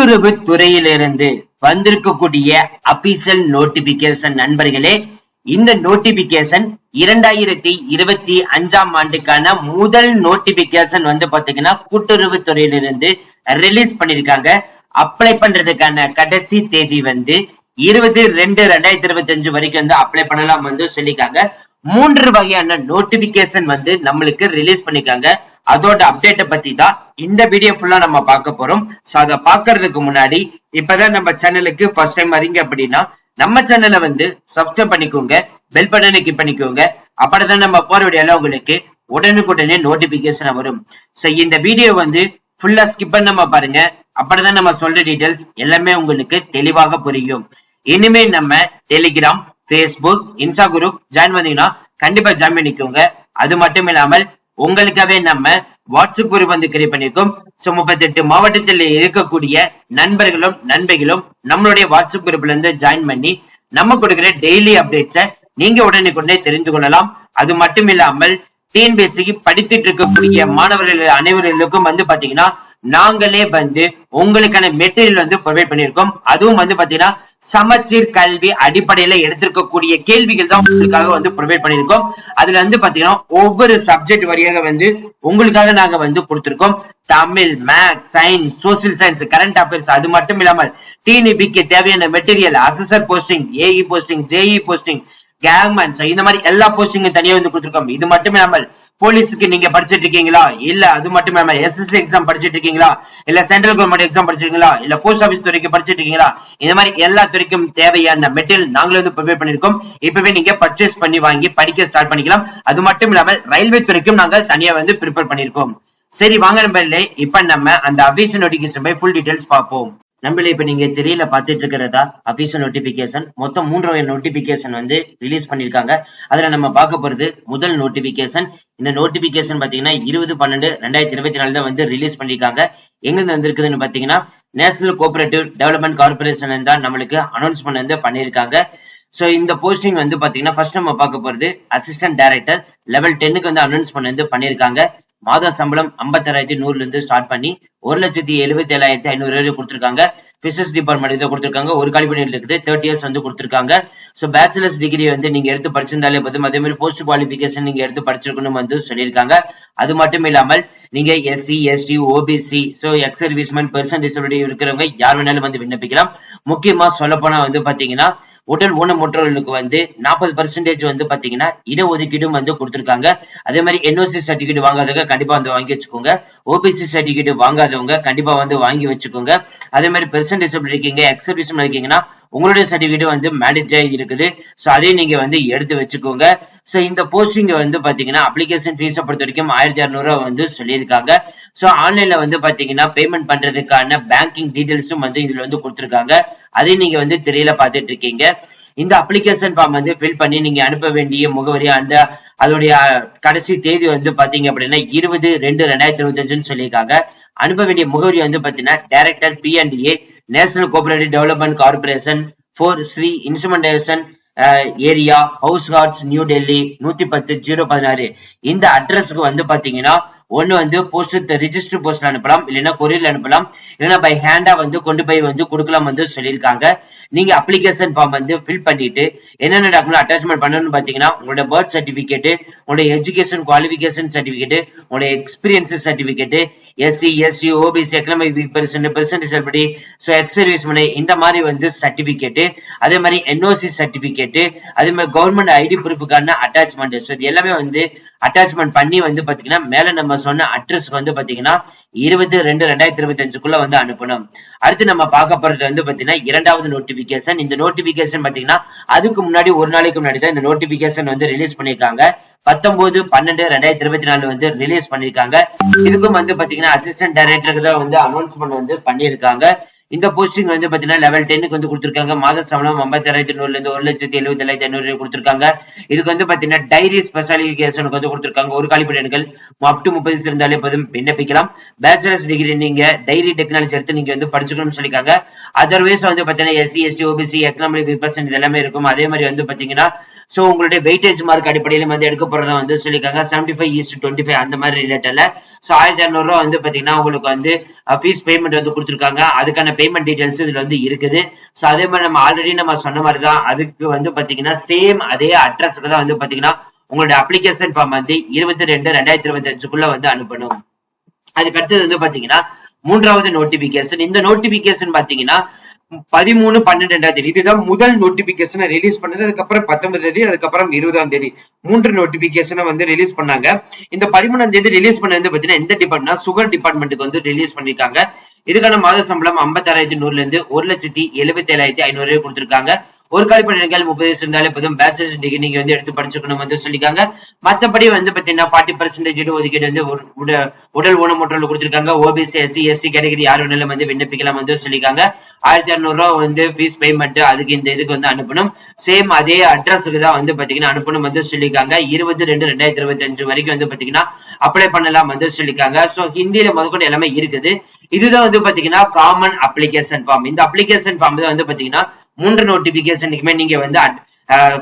கூட்டுறவு துறையிலிருந்து வந்திருக்கக்கூடிய அபிஷியல் நோட்டிபிகேஷன் நண்பர்களே இந்த நோட்டிபிகேஷன் இரண்டாயிரத்தி இருபத்தி அஞ்சாம் ஆண்டுக்கான முதல் நோட்டிபிகேஷன் வந்து பாத்தீங்கன்னா கூட்டுறவு துறையிலிருந்து ரிலீஸ் பண்ணிருக்காங்க. அப்ளை பண்றதுக்கான கடைசி தேதி வந்து இருபது ரெண்டு ரெண்டாயிரத்தி இருபத்தி அஞ்சு வரைக்கும் வந்து அப்ளை பண்ணலாம் வந்து சொல்லிருக்காங்க. மூன்று வகையான நோட்டிபிகேஷன் வந்து நம்மளுக்கு ரிலீஸ் பண்ணிருக்காங்க. அதோட அப்டேட்டை பத்தி தான் இந்த வீடியோ ஃபுல்லா நம்ம பார்க்க போறோம். சோ அதை பாக்குறதுக்கு முன்னாடி இப்பதான் நம்ம சேனலுக்கு ஃபர்ஸ்ட் டைம் வரீங்க அப்படின்னா நம்ம சேனலை வந்து சப்ஸ்கிரைப் பண்ணிக்கோங்க பெல் பட்டனை கிளிக் பண்ணிக்கோங்க. அப்படிதான் நம்ம போற வீடியோல உங்களுக்கு உடனுக்குடனே நோட்டிபிகேஷன் வரும். சோ இந்த வீடியோ வந்து ஃபுல்லா ஸ்கிப் பண்ணாம பாருங்க. அப்படிதான் நம்ம சொல்ற டீடைல்ஸ் எல்லாமே உங்களுக்கு தெளிவாக புரியும். இனிமே நம்ம Telegram Facebook Insta group join பண்ணீங்கன்னா கண்டிப்பா ஜாயின் பண்ணிக்கோங்க. அது மட்டும் இல்லாமல் உங்களுக்காகவே நம்ம வாட்ஸ்அப் குரூப் வந்து கிரியேட் பண்ணிருக்கோம். சோ முப்பத்தெட்டு மாவட்டத்தில் இருக்கக்கூடிய நண்பர்களும் நண்பைகளும் நம்மளுடைய வாட்ஸ்அப் குரூப்ல இருந்து ஜாயின் பண்ணி நம்ம கொடுக்கிற டெய்லி அப்டேட்ஸை நீங்க உடனுக்குடனே தெரிந்து கொள்ளலாம். அது மட்டும் இல்லாமல் டிஎன்பிஎஸ்சிக்கு படித்துட்டு இருக்கக்கூடிய மாணவர்கள் அனைவர்களுக்கும் வந்து பாத்தீங்கன்னா நாங்களே வந்து உங்களுக்கான மெட்டீரியல் வந்து ப்ரொவைட் பண்ணியிருக்கோம். அதுவும் வந்து பாத்தீங்கன்னா சமச்சீர் கல்வி அடிப்படையில எடுத்திருக்கக்கூடிய கேள்விகள் தான் உங்களுக்காக வந்து ப்ரொவைட் பண்ணியிருக்கோம். அதுல வந்து பாத்தீங்கன்னா ஒவ்வொரு சப்ஜெக்ட் வழியாக வந்து உங்களுக்காக நாங்க வந்து கொடுத்திருக்கோம். Tamil maths science social science current affairs அது மட்டும் இல்லாமல் டிஎன்பிக்கு தேவையான material assessor posting AE posting JE posting gangman இந்த மாதிரி எல்லா போஸ்டிங்கும் தனியா வந்து கொடுத்துருக்கோம். இது மட்டும் இல்லாமல் போலீஸுக்கு நீங்க படிச்சிட்டு இருக்கீங்களா இல்ல அது மட்டும் இல்லாமல் எஸ்எஸ்சி எக்ஸாம் படிச்சிட்டு இருக்கீங்களா இல்ல சென்ட்ரல் கவர்மெண்ட் எக்ஸாம் படிச்சிருக்கீங்களா? இல்ல போஸ்ட் ஆபீஸ் துறைக்கு படிச்சிட்டு இருக்கீங்களா இந்த மாதிரி எல்லா துறைக்கும் தேவையான மெட்டீரியல் நாங்களே வந்து ப்ரொவைட் பண்ணிருக்கோம் இப்பவே நீங்க பர்ச்சேஸ் பண்ணி வாங்கி படிக்க ஸ்டார்ட் பண்ணிக்கலாம். அது மட்டும் இல்லாமல் ரயில்வே துறைக்கும் நாங்க தனியா வந்து ப்ரிப்பேர் பண்ணிருக்கோம் சரி வாங்க நம்பர்ல இப்ப நம்ம அந்த அபிஷன் நோட்டிபிகேஷன் பை ஃபுல் டீடைல்ஸ் பார்ப்போம். நம்மள இப்ப நீங்க தெரியல பாத்துட்டு இருக்கிறதா? அபிஷியல் நோட்டிபிகேஷன் மொத்தம் மூன்று வகை நோட்டிபிகேஷன் வந்து ரிலீஸ் பண்ணிருக்காங்க அதுல நம்ம பார்க்க போறது முதல் நோட்டிபிகேஷன் இந்த நோட்டிபிகேஷன் பாத்தீங்கன்னா இருபது பன்னெண்டு ரெண்டாயிரத்தி இருபத்தி நாலு தான் வந்து ரிலீஸ் பண்ணிருக்காங்க எங்கிருந்து வந்திருக்குதுன்னு பாத்தீங்கன்னா நேஷனல் கோஆபரேட்டிவ் டெவலப்மெண்ட் கார்பரேஷன் தான் நம்மளுக்கு அனௌன்ஸ்மெண்ட் வந்து பண்ணிருக்காங்க சோ இந்த போஸ்டிங் வந்து பாத்தீங்கன்னா ஃபர்ஸ்ட் நம்ம பார்க்க போறது அசிஸ்டன்ட் டைரக்டர் லெவல் டென்னுக்கு வந்து அனௌன்ஸ்மெண்ட் வந்து பண்ணிருக்காங்க மாத சம்பளம் ஐம்பத்தாறாயிரத்தி நூறுல இருந்து ஸ்டார்ட் பண்ணி ஒரு லட்சத்தி எழுபத்தி ஏழாயிரத்தி ஐநூறு வரை கொடுத்துருக்காங்க. பிசிக்ஸ் டிபார்ட்மெண்ட் இதை கொடுத்துருக்காங்க. ஒரு காலிபனியில் இருக்குது. தேர்ட்டி இயர்ஸ் வந்து கொடுத்துருக்காங்க. ஸோ பேச்சுலர்ஸ் டிகிரி வந்து நீங்க எடுத்து படிச்சிருந்தாலே போதும். அதே மாதிரி போஸ்ட் குவாலிபிகேஷன் நீங்க எடுத்து படிச்சிருக்கணும் வந்து சொல்லியிருக்காங்க. அது மட்டும் இல்லாமல் நீங்க SC ST OBC so ex serviceman person disability இருக்கிறவங்க யார் வேணாலும் வந்து விண்ணப்பிக்கலாம். முக்கியமா சொல்ல போனா வந்து பாத்தீங்கன்னா உடல் ஊனமுற்றவர்களுக்கு வந்து நாற்பது பர்சன்டேஜ் வந்து பாத்தீங்கன்னா இடஒதுக்கீடும் வந்து கொடுத்துருக்காங்க. அதே மாதிரி என்ஓசி சர்டிபிகேட் வாங்காதவங்க கண்டிப்பா வந்து வாங்கி வச்சுக்கோங்க. ஓபிசி சர்டிபிகேட் வாங்காத வாங்காதவங்க கண்டிப்பா வந்து வாங்கி வச்சுக்கோங்க. அதே மாதிரி பெர்சன் டிசபிள் இருக்கீங்க எக்ஸபிஷன் இருக்கீங்கன்னா உங்களுடைய சர்டிபிகேட் வந்து மேண்டிட்டரியா இருக்குது. சோ அதையும் நீங்க வந்து எடுத்து வச்சுக்கோங்க. சோ இந்த போஸ்டிங் வந்து பாத்தீங்கன்னா அப்ளிகேஷன் ஃபீஸை பொறுத்த வரைக்கும் ஆயிரத்தி அறுநூறுவா வந்து சொல்லியிருக்காங்க. சோ ஆன்லைன்ல வந்து பாத்தீங்கன்னா பேமெண்ட் பண்றதுக்கான பேங்கிங் டீடைல்ஸும் வந்து இதுல வந்து கொடுத்துருக்காங்க. அதையும் நீங்க வந்து திரையில பாத்துட்டு இருக்கீங்க. இந்த அப்ளிகேஷன் ஃபார்ம் வந்து ஃபில் பண்ணி நீங்க அனுப்ப வேண்டிய முகவரி அந்த அதோடைய கடைசி தேதி வந்து பாத்தீங்க அப்படின்னா இருபது ரெண்டு ரெண்டாயிரத்தி இருபத்தி அஞ்சுன்னு சொல்லியிருக்காங்க. அனுப்ப வேண்டிய முகவரி வந்து பாத்தீங்கன்னா director PNDA national cooperative development corporation four Siri instrumentation area Hauz hearts new Delhi நூத்தி பத்து ஜீரோ பதினாறு. இந்த அட்ரஸ்க்கு வந்து பாத்தீங்கன்னா ஒன்னு வந்து போஸ்ட் ரிஜிஸ்டர் போஸ்ட் அனுப்பலாம் இல்லைன்னா கொரியர் அனுப்பலாம். இல்லைன்னா பை ஹேண்டா வந்து கொண்டு போய் வந்து கொடுக்கலாம் வந்து சொல்லியிருக்காங்க. நீங்க அப்ளிகேஷன் ஃபார்ம் வந்து ஃபில் பண்ணிட்டு என்னென்ன டாக்குமெண்ட் அட்டாச்மெண்ட் பண்ணணும்னு பாத்தீங்கன்னா உங்களோட பர்த் சர்டிபிகேட் உங்களோட எஜுகேஷன் குவாலிபிகேஷன் சர்டிபிகேட் உங்களோட experience certificate SC SC OBC economic weak person percentage disability so ex service money இந்த மாதிரி வந்து சர்டிபிகேட் அதே மாதிரி என்ஓசி சர்டிபிகேட் அதே மாதிரி கவர்மெண்ட் ஐடி ப்ரூஃபுக்கான அட்டாச்மெண்ட் ஸோ இது எல்லாமே வந்து அட்டாச்மெண்ட் பண்ணி வந்து பாத்தீங்கன்னா மேல நம்ம சொன்ன அட்ரஸ்க்கு வந்து பாத்தீங்கன்னா இருபது ரெண்டு ரெண்டாயிரத்தி இருபத்தி அஞ்சுக்குள்ள வந்து அனுப்பணும். அடுத்து நம்ம பார்க்க போறது வந்து பாத்தீங்கன்னா இரண்டாவது நோட்டிபிகேஷன் இந்த நோட்டிபிகேஷன் பாத்தீங்கன்னா அதுக்கு முன்னாடி ஒரு நாளைக்கு முன்னாடி தான் இந்த நோட்டிபிகேஷன் வந்து ரிலீஸ் பண்ணிருக்காங்க. பத்தொன்பது பன்னெண்டு ரெண்டாயிரத்தி இருபத்தி நாலு வந்து ரிலீஸ் பண்ணிருக்காங்க. இதுக்கும் வந்து பாத்தீங்கன்னா அசிஸ்டன்ட் டைரக்டருக்கு தான் வந்து அனௌன்ஸ்மெண்ட் வந்து பண்ணியிருக்காங்க. இந்த போஸ்டிங் வந்து பாத்தீங்கன்னா லெவல் டென்னுக்கு வந்து கொடுத்துருக்காங்க. மாத சம்பளம் ஐம்பத்தாயிரத்தி நூறுல இருந்து ஒரு லட்சத்தி எழுபத்தி ஏழாயிரத்தி ஐநூறு கொடுத்துருக்காங்க. இதுக்கு வந்து பாத்தீங்கன்னா டைரி ஸ்பெஷாலிபிகேஷனுக்கு வந்து கொடுத்துருக்காங்க. ஒரு காலிப்படி எண்கள் அப் டு முப்பது இருந்தாலே போதும் விண்ணப்பிக்கலாம். பேச்சுலர்ஸ் டிகிரி நீங்க டைரி டெக்னாலஜி எடுத்து நீங்க வந்து படிச்சுக்கணும்னு சொல்லிருக்காங்க அதர்வைஸ் வந்து பாத்தீங்கன்னா SC ST OBC economic percent இதெல்லாமே இருக்கும். அதே மாதிரி வந்து பாத்தீங்கன்னா சோ உங்களுடைய வெயிட்டேஜ் மார்க் அடிப்படையில வந்து எடுக்க போறதா வந்து சொல்லிருக்காங்க seventy five east twenty five அந்த மாதிரி ரிலேட்டட்ல சோ ஆயிரத்தி இரநூறுவா ரூபா வந்து பாத்தீங்கன்னா உங்களுக்கு வந்து ஃபீஸ் பேமெண்ட் வந்து கொடுத்துருக்காங்க. அதுக்கான பேமெண்ட் டீடைல்ஸ் இதுல வந்து இருக்குது. ஸோ அதே மாதிரி நம்ம ஆல்ரெடி நம்ம சொன்ன மாதிரி தான் அதுக்கு வந்து பாத்தீங்கன்னா சேம் அதே அட்ரஸ்க்கு தான் வந்து பாத்தீங்கன்னா உங்களோட அப்ளிகேஷன் ஃபார்ம் வந்து இருபத்தி ரெண்டு ரெண்டாயிரத்தி இருபத்தி அஞ்சுக்குள்ள வந்து அனுப்பணும். அதுக்கு அடுத்தது வந்து பாத்தீங்கன்னா மூன்றாவது நோட்டிபிகேஷன் இந்த நோட்டிபிகேஷன் பாத்தீங்கன்னா பதிமூணு பன்னெண்டு ரெண்டாயிரத்தி இதுதான் முதல் நோட்டிபிகேஷனை ரிலீஸ் பண்ணது. அதுக்கப்புறம் பத்தொன்பது தேதி அதுக்கப்புறம் இருபதாம் தேதி. மூன்று நோட்டிபிகேஷனை வந்து ரிலீஸ் பண்ணாங்க. இந்த பதிமூணாம் தேதி ரிலீஸ் பண்ணது பாத்தீங்கன்னா எந்த டிபார்ட்மெண்ட்னா சுகர் டிபார்ட்மெண்ட்டுக்கு வந்து ரிலீஸ் பண்ணிருக்காங்க இதுக்கான மாத சம்பளம் ஐம்பத்தாறாயிரத்தி நூறுல இருந்து ஒரு லட்சத்தி எழுபத்தி ஏழாயிரத்தி ஐநூறு கொடுத்திருக்காங்க. ஒரு காலி பணிகள் முப்பது வயசு இருந்தாலே போதும். பேச்சுலர்ஸ் டிகிரி நீங்க வந்து எடுத்து படிச்சுக்கணும் வந்து சொல்லிருக்காங்க மத்தபடி வந்து பாத்தீங்கன்னா ஃபார்ட்டி பர்சன்டேஜ் ஒதுக்கீடு வந்து உடல் ஊனமுற்றல் கொடுத்திருக்காங்க. ஓபிசி எஸ்சி எஸ்டி கேட்டகரி யார் வேணாலும் வந்து விண்ணப்பிக்கலாம் வந்து சொல்லியிருக்காங்க. ஆயிரத்தி அறுநூறு ரூபா வந்து ஃபீஸ் பேமெண்ட் அதுக்கு இந்த இதுக்கு வந்து அனுப்பணும். சேம் அதே அட்ரஸுக்கு தான் வந்து பாத்தீங்கன்னா அனுப்பணும் வந்து சொல்லியிருக்காங்க. இருபது ரெண்டு ரெண்டாயிரத்தி இருபத்தி அஞ்சு வரைக்கும் வந்து பாத்தீங்கன்னா அப்ளை பண்ணலாம் வந்து சொல்லிருக்காங்க சோ ஹிந்தியில முதற்கொண்டு எல்லாமே இருக்குது. இதுதான் வந்து பாத்தீங்கன்னா காமன் அப்ளிகேஷன் ஃபார்ம் இந்த அப்ளிகேஷன் ஃபார்ம் தான் வந்து பாத்தீங்கன்னா மூன்று நோட்டிபிகேஷனுக்குமே நீங்க வந்து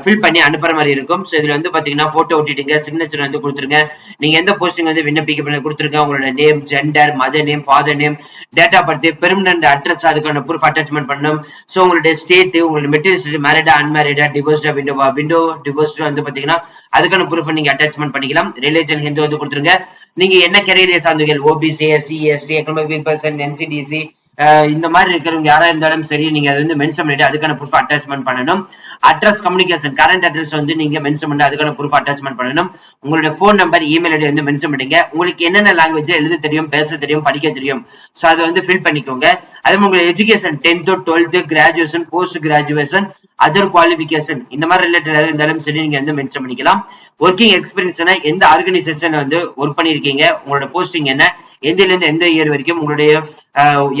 ஃபில் பண்ணி அனுப்புற மாதிரி இருக்கும். ஸோ இதுல வந்து பாத்தீங்கன்னா போட்டோ ஒட்டிட்டுங்க சிக்னேச்சர் வந்து கொடுத்துருங்க. நீங்க எந்த போஸ்டிங் வந்து விண்ணப்பிக்க பண்ணி கொடுத்துருங்க உங்களோட name gender mother name father name date of birth permanent address அதுக்கான ப்ரூஃப் அட்டாச்மெண்ட் பண்ணணும் ஸோ உங்களுடைய ஸ்டேட் உங்களோட மெட்டீரியல் மேரிடா அன்மேரிடா டிவோர்ஸ்டா விண்டோவா விண்டோ டிவோர்ஸ்டா வந்து பாத்தீங்கன்னா அதுக்கான ப்ரூஃப் நீங்க அட்டாச்மெண்ட் பண்ணிக்கலாம். ரிலேஜன் ஹிந்து வந்து கொடுத்துருங்க. நீங்க என்ன career சார்ந்தீர்கள்? OBC SC ST economic person NCDC இந்த மாதிரி இருக்கிறவங்க யாரா இருந்தாலும் சரி நீங்க அது வந்து மென்ஷன் பண்ணிட்டு அதுக்கான ப்ரூஃப் அட்டாச்மெண்ட் பண்ணணும். அட்ரஸ் கம்யூனிகேஷன் கரண்ட் அட்ரஸ் வந்து நீங்க மென்ஷன் பண்ணி அதுக்கான ப்ரூஃப் அட்டாச்மெண்ட் பண்ணணும். உங்களுடைய ஃபோன் நம்பர் இமெயில் ஐடி வந்து மென்ஷன் பண்ணுங்க உங்களுக்கு என்னென்ன லாங்குவேஜ் எழுத தெரியும் பேச தெரியும் படிக்க தெரியும் ஸோ அதை வந்து ஃபில் பண்ணிக்கோங்க. அதே மாதிரி உங்களுடைய education tenth twelfth graduation post graduation other qualification இந்த மாதிரி ரிலேட்டட் இருந்தாலும் சரி நீங்க வந்து மென்ஷன் பண்ணிக்கலாம். ஒர்க்கிங் எக்ஸ்பீரியன்ஸ் எந்த ஆர்கனைசேஷன் வந்து ஒர்க் பண்ணிருக்கீங்க உங்களோட போஸ்டிங் என்ன எந்த இருந்து எந்த இயர் வரைக்கும் உங்களுடைய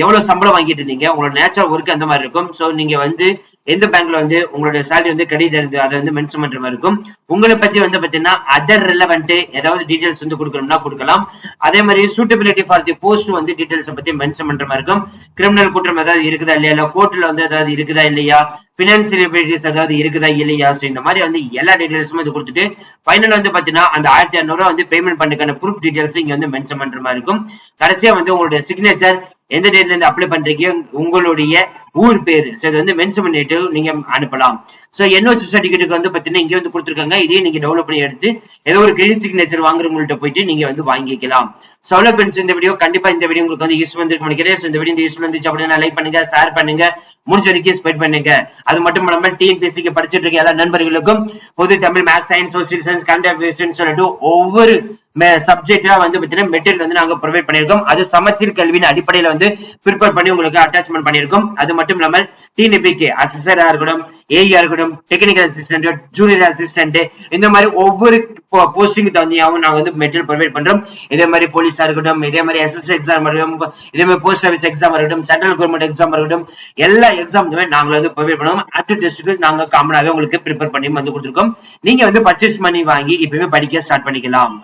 எவ்வளவு சம்பளம் வாங்கிட்டு இருந்தீங்க? உங்களோட நேச்சுரல் ஒர்க் அந்த மாதிரி இருக்கும். சோ நீங்க வந்து எந்த பேங்க்ல வந்து உங்களோட சேலரி வந்து கிரெடிட் இருந்து அதை வந்து மென்ஷன் பண்ற மாதிரி இருக்கும். உங்களை பத்தி வந்து பாத்தீங்கன்னா அதர் ரிலவெண்ட் ஏதாவது டீடைல்ஸ் வந்து கொடுக்கணும்னா கொடுக்கலாம். அதே மாதிரி சூட்டபிலிட்டி ஃபார் தி போஸ்ட் வந்து டீடைல்ஸ் பத்தி மென்ஷன் பண்ற மாதிரி இருக்கும். கிரிமினல் குற்றம் ஏதாவது இருக்குதா இல்லையா? இல்ல கோர்ட்ல வந்து ஏதாவது இருக்குதா இல்லையா? பினான்சியல் ஏதாவது இருக்குதா இல்லையா? சோ இந்த மாதிரி வந்து எல்லா டீடைல்ஸும் வந்து கொடுத்துட்டு ஃபைனல் வந்து பாத்தீங்கன்னா அந்த ஆயிரத்தி இரநூறுவா வந்து பேமெண்ட் பண்ணுக்கான ப்ரூஃப் டீடைல்ஸ் இங்க வந்து மென்ஷன் பண்ற மாதிரி இருக்கும். கடைசியா வந்து உங்களுடைய சிக்னேச்சர் எந்த டேட்ல இருந்து அப்ளை பண்றீங்க? உங்களுடைய ஊர் பேரு. சோ இது வந்து மென்ஷன் பண்ணிட்டு நீங்க அனுப்பலாம். சோ என்ஓசி சர்டிபிகேட்டுக்கு வந்து பாத்தீங்கன்னா இங்க வந்து கொடுத்துருக்காங்க. இதையும் நீங்க டெவலப் பண்ணி எடுத்து ஏதோ ஒரு கிரெடிட் சிக்னேச்சர் வாங்குறவங்கள்ட்ட போயிட்டு நீங்க வந்து வாங்கிக்கலாம். சோலோ பென்ஸ் இந்த வீடியோ கண்டிப்பா இந்த வீடியோ உங்களுக்கு வந்து யூஸ் வந்துருக்கு நினைக்கிறேன். இந்த வீடியோ இந்த யூஸ் வந்துச்சு அப்படின்னா லைக் பண்ணுங்க ஷேர் பண்ணுங்க. முடிஞ்ச வரைக்கும் ஸ்பெட் பண்ணுங்க. அது மட்டும் இல்லாம டிஎன்பிஎஸ்சிக்கு படிச்சிட்டு இருக்க எல்லா நண்பர்களுக்கும் பொது Tamil maths science social science conduct சொல்லிட்டு ஒவ்வொரு சப்ஜெக்டா வந்து பாத்தீங்கன்னா மெட்டீரியல் வந்து நாங்க ப்ரொவைட் பண்ணிருக்கோம் அது சமச்சீர் கல்வியின் அடிப்படையில வந்து ப்ரிப்பேர் பண்ணி உங்களுக்கு அட்டாச்மெண்ட் பண்ணிருக்கோம் அது மட்டும் இல்லாமல் டிஎன்பிக்கு அசிஸ்டரா இருக்கட்டும் ஏஇயா இருக்கட்டும் டெக்னிக்கல் அசிஸ்டன்ட் ஜூனியர் அசிஸ்டன்ட் இந்த மாதிரி ஒவ்வொரு போஸ்டிங் தகுந்தியாகவும் நாங்க வந்து மெட்டீரியல் ப்ரொவைட் பண்றோம். இதே மாதிரி போலீஸா இருக்கட்டும் இதே மாதிரி எஸ்எஸ்சி எக்ஸாம் இருக்கட்டும் இதே மாதிரி போஸ்ட் ஆஃபீஸ் எக்ஸாம் இருக்கட்டும் சென்ட்ரல் கவர்மெண்ட் எக்ஸாம் இருக்கட்டும் எல்லா எக்ஸாமுமே நாங்கள் வந்து ப்ரொவைட் பண்ணுவோம். அட் டெஸ்ட்டுக்கு நாங்க காமனாவே உங்களுக்கு ப்ரிப்பேர் பண்ணி வந்து கொடுத்துருக்கோம். நீங்க வந்து பர்ச்சேஸ் பண்ணி வாங்கி இப்பவே படிக்க ஸ்டார்ட் பண்ணிக்கலாம்.